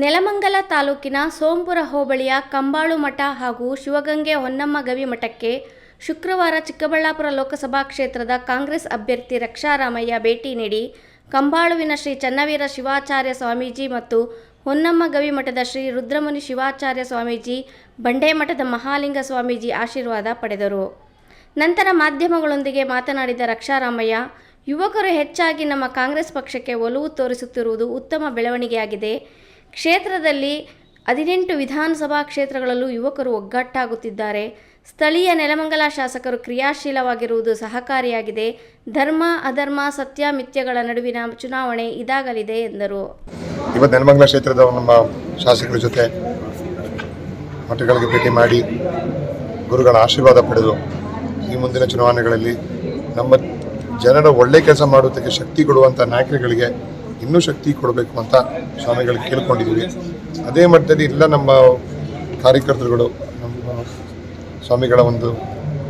ನೆಲಮಂಗಲ ತಾಲೂಕಿನ ಸೋಂಪುರ ಹೋಬಳಿಯ ಕಂಬಾಳು ಮಠ ಹಾಗೂ ಶಿವಗಂಗೆ ಹೊನ್ನಮ್ಮ ಗವಿ ಮಠಕ್ಕೆ ಶುಕ್ರವಾರ ಚಿಕ್ಕಬಳ್ಳಾಪುರ ಲೋಕಸಭಾ ಕ್ಷೇತ್ರದ ಕಾಂಗ್ರೆಸ್ ಅಭ್ಯರ್ಥಿ ರಕ್ಷಾರಾಮಯ್ಯ ಭೇಟಿ ನೀಡಿ ಕಂಬಾಳುವಿನ ಶ್ರೀ ಚನ್ನವೀರ ಶಿವಾಚಾರ್ಯ ಸ್ವಾಮೀಜಿ ಮತ್ತು ಹೊನ್ನಮ್ಮ ಗವಿ ಮಠದ ಶ್ರೀ ರುದ್ರಮುನಿ ಶಿವಾಚಾರ್ಯ ಸ್ವಾಮೀಜಿ ಬಂಡೇಮಠದ ಮಹಾಲಿಂಗ ಸ್ವಾಮೀಜಿ ಆಶೀರ್ವಾದ ಪಡೆದರು. ನಂತರ ಮಾಧ್ಯಮಗಳೊಂದಿಗೆ ಮಾತನಾಡಿದ ರಕ್ಷಾರಾಮಯ್ಯ, ಯುವಕರು ಹೆಚ್ಚಾಗಿ ನಮ್ಮ ಕಾಂಗ್ರೆಸ್ ಪಕ್ಷಕ್ಕೆ ಒಲವು ತೋರಿಸುತ್ತಿರುವುದು ಉತ್ತಮ ಬೆಳವಣಿಗೆಯಾಗಿದೆ. ಕ್ಷೇತ್ರದಲ್ಲಿ ಹದಿನೆಂಟು ವಿಧಾನಸಭಾ ಕ್ಷೇತ್ರಗಳಲ್ಲೂ ಯುವಕರು ಒಗ್ಗಟ್ಟಾಗುತ್ತಿದ್ದಾರೆ. ಸ್ಥಳೀಯ ನೆಲಮಂಗಲ ಶಾಸಕರು ಕ್ರಿಯಾಶೀಲವಾಗಿರುವುದು ಸಹಕಾರಿಯಾಗಿದೆ. ಧರ್ಮ, ಅಧರ್ಮ, ಸತ್ಯ, ಮಿಥ್ಯಗಳ ನಡುವಿನ ಚುನಾವಣೆ ಇದಾಗಲಿದೆ, ಎಂದರು. ಇವತ್ತು ನೆಲಮಂಗಲ ಕ್ಷೇತ್ರದ ನಮ್ಮ ಶಾಸಕರ ಜೊತೆ ಮಠಗಳಿಗೆ ಭೇಟಿ ಮಾಡಿ ಗುರುಗಳ ಆಶೀರ್ವಾದ ಪಡೆದು ಈ ಮುಂದಿನ ಚುನಾವಣೆಗಳಲ್ಲಿ ನಮ್ಮ ಜನರ ಒಳ್ಳೆ ಕೆಲಸ ಮಾಡೋದಕ್ಕೆ ಶಕ್ತಿ ಕೊಡುವಂಥ ನಾಯಕರುಗಳಿಗೆ ಇನ್ನೂ ಶಕ್ತಿ ಕೊಡಬೇಕು ಅಂತ ಸ್ವಾಮಿಗಳಿಗೆ ಕೇಳ್ಕೊಂಡಿದ್ದೀವಿ. ಅದೇ ಮಟ್ಟದಲ್ಲಿ ಎಲ್ಲ ನಮ್ಮ ಕಾರ್ಯಕರ್ತರುಗಳು, ನಮ್ಮ ಸ್ವಾಮಿಗಳ ಒಂದು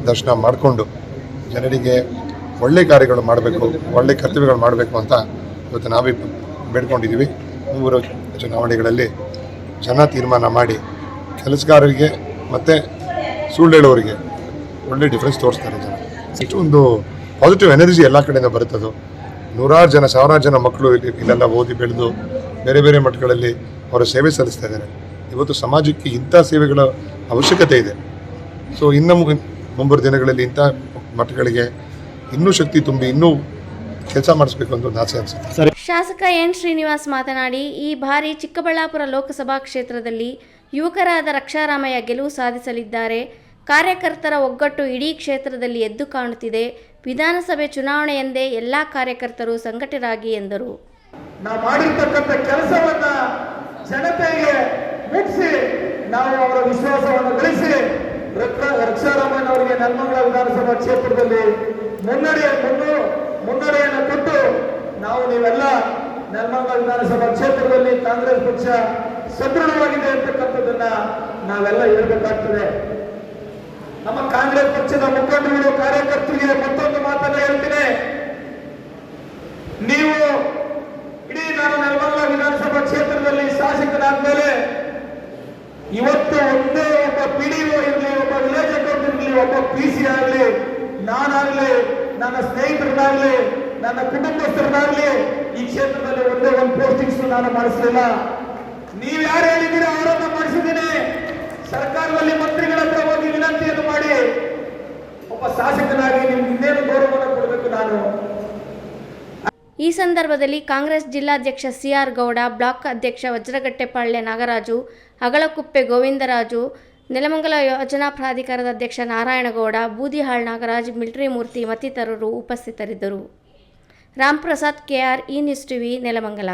ದರ್ಶನ ಮಾಡಿಕೊಂಡು ಜನರಿಗೆ ಒಳ್ಳೆ ಕಾರ್ಯಗಳು ಮಾಡಬೇಕು, ಒಳ್ಳೆ ಕರ್ತವ್ಯಗಳು ಮಾಡಬೇಕು ಅಂತ ಇವತ್ತು ನಾವೇ ಬೇಡ್ಕೊಂಡಿದ್ದೀವಿ. ಮೂರು ಚುನಾವಣೆಗಳಲ್ಲಿ ಜನ ತೀರ್ಮಾನ ಮಾಡಿ ಕೆಲಸಗಾರರಿಗೆ ಮತ್ತು ಸುಳ್ಳು ಒಳ್ಳೆ ಡಿಫ್ರೆನ್ಸ್ ತೋರಿಸ್ತಾರೆ ಜನ. ಒಂದು ಪಾಸಿಟಿವ್ ಎನರ್ಜಿ ಎಲ್ಲ ಕಡೆಯಿಂದ ಬರುತ್ತದು ನೂರಾರು ಜನ ಸಾವಿರಾರು ಜನ ಮಕ್ಕಳು ಇಲ್ಲಿ ಇಲ್ಲೆಲ್ಲ ಓದಿ ಬೆಳೆದು ಬೇರೆ ಬೇರೆ ಮಠಗಳಲ್ಲಿ ಅವರ ಸೇವೆ ಸಲ್ಲಿಸ್ತಾ ಇದ್ದಾರೆ. ಇವತ್ತು ಸಮಾಜಕ್ಕೆ ಇಂಥ ಸೇವೆಗಳ ಅವಶ್ಯಕತೆ ಇದೆ. ಸೊ ಇನ್ನು ಮು- ಮುಂಬರುವ ದಿನಗಳಲ್ಲಿ ಇಂಥ ಮಠಗಳಿಗೆ ಇನ್ನೂ ಶಕ್ತಿ ತುಂಬಿ ಇನ್ನೂ ಕೆಲಸ ಮಾಡಿಸ್ಬೇಕು ಅಂತ ಒಂದು ಆಸೆ ಅನಿಸುತ್ತೆ. ಶಾಸಕ ಎನ್ ಶ್ರೀನಿವಾಸ್ ಮಾತನಾಡಿ ಈ ಬಾರಿ ಚಿಕ್ಕಬಳ್ಳಾಪುರ ಲೋಕಸಭಾ ಕ್ಷೇತ್ರದಲ್ಲಿ ಯುವಕರಾದ ರಕ್ಷಾರಾಮಯ್ಯ ಗೆಲುವು ಸಾಧಿಸಲಿದ್ದಾರೆ. ಕಾರ್ಯಕರ್ತರ ಒಗ್ಗಟ್ಟು ಇಡೀ ಕ್ಷೇತ್ರದಲ್ಲಿ ಎದ್ದು ಕಾಣುತ್ತಿದೆ. ವಿಧಾನಸಭೆ ಚುನಾವಣೆಯಂದೇ ಎಲ್ಲ ಕಾರ್ಯಕರ್ತರು ಸಂಘಟರಾಗಿ ಎಂದರು. ನಾವು ಮಾಡಿರ್ತಕ್ಕಂಥ ಕೆಲಸವನ್ನ ಜನತೆಗೆ ಮುಟ್ಟಿಸಿ ನಾವು ಅವರ ವಿಶ್ವಾಸವನ್ನು ಗಳಿಸಿ ರಕ್ಷ- ರಕ್ಷಾರಾಮಯ್ಯ ಅವರಿಗೆ ನೆಲಮಂಗಲ ವಿಧಾನಸಭಾ ಕ್ಷೇತ್ರದಲ್ಲಿ ಮುನ್ನಡೆಯ ಮುನ್ನು ಮುನ್ನಡೆಯನ್ನು ಕೊಟ್ಟು ನಾವು ನೀವೆಲ್ಲ ನೆಲಮಂಗಲ ವಿಧಾನಸಭಾ ಕ್ಷೇತ್ರದಲ್ಲಿ ಕಾಂಗ್ರೆಸ್ ಪಕ್ಷ ಸದೃಢವಾಗಿದೆ ಅಂತಕ್ಕಂಥದ್ದನ್ನ ನಾವೆಲ್ಲ ಹೇಳ್ಬೇಕಾಗ್ತದೆ. ಕಾಂಗ್ರೆಸ್ ಪಕ್ಷದ ಮುಖಂಡರು ಕಾರ್ಯಕರ್ತರಿಗೆ ಮತ್ತೊಂದು ಮಾತನ್ನ ಹೇಳ್ತೀನಿ. ನೀವು ಇಡೀ ನಾನು ನಲ್ವಲ್ಲ ವಿಧಾನಸಭಾ ಕ್ಷೇತ್ರದಲ್ಲಿ ಶಾಸಕನಾದ್ಮೇಲೆ ಇವತ್ತು ಒಂದೇ ಒಬ್ಬ ಪಿಡಿಒ ಇರಲಿ, ಒಬ್ಬ ವಿಲೇಜ್ ಅಕೌಂಟ್ ಇರಲಿ, ಒಬ್ಬ ಪಿ ಸಿ ಆಗಲಿ, ನಾನಾಗ್ಲಿ, ನನ್ನ ಸ್ನೇಹಿತರನ್ನಾಗ್ಲಿ, ನನ್ನ ಕುಟುಂಬಸ್ಥರನ್ನಾಗ್ಲಿ ಈ ಕ್ಷೇತ್ರದಲ್ಲಿ ಒಂದೇ ಒಂದು ಪೋಸ್ಟಿಂಗ್ಸ್ ನಾನು ಮಾಡಿಸಲಿಲ್ಲ. ನೀವ್ ಶಾಸಕನಾಗಿ ನಿಮ್ಗೆ ಇನ್ನೇನು ಗೌರವವನ್ನು ಕೊಡಬೇಕು ನಾನು? ಈ ಸಂದರ್ಭದಲ್ಲಿ ಕಾಂಗ್ರೆಸ್ ಜಿಲ್ಲಾಧ್ಯಕ್ಷ ಸಿಆರ್ ಗೌಡ, ಬ್ಲಾಕ್ ಅಧ್ಯಕ್ಷ ವಜ್ರಗಟ್ಟೆಪಾಳ್ಯ ನಾಗರಾಜು ಅಗಳಕುಪ್ಪೆ ಗೋವಿಂದರಾಜು, ನೆಲಮಂಗಲ ಯೋಜನಾ ಪ್ರಾಧಿಕಾರದ ಅಧ್ಯಕ್ಷ ನಾರಾಯಣಗೌಡ, ಬೂದಿಹಾಳ್ ನಾಗರಾಜ್, ಮಿಲಿಟರಿ ಮೂರ್ತಿ ಮತ್ತಿತರರು ಉಪಸ್ಥಿತರಿದ್ದರು. ರಾಮ್ಪ್ರಸಾದ್, ಕೆಆರ್ ಈ ನ್ಯೂಸ್ ಟಿವಿ, ನೆಲಮಂಗಲ.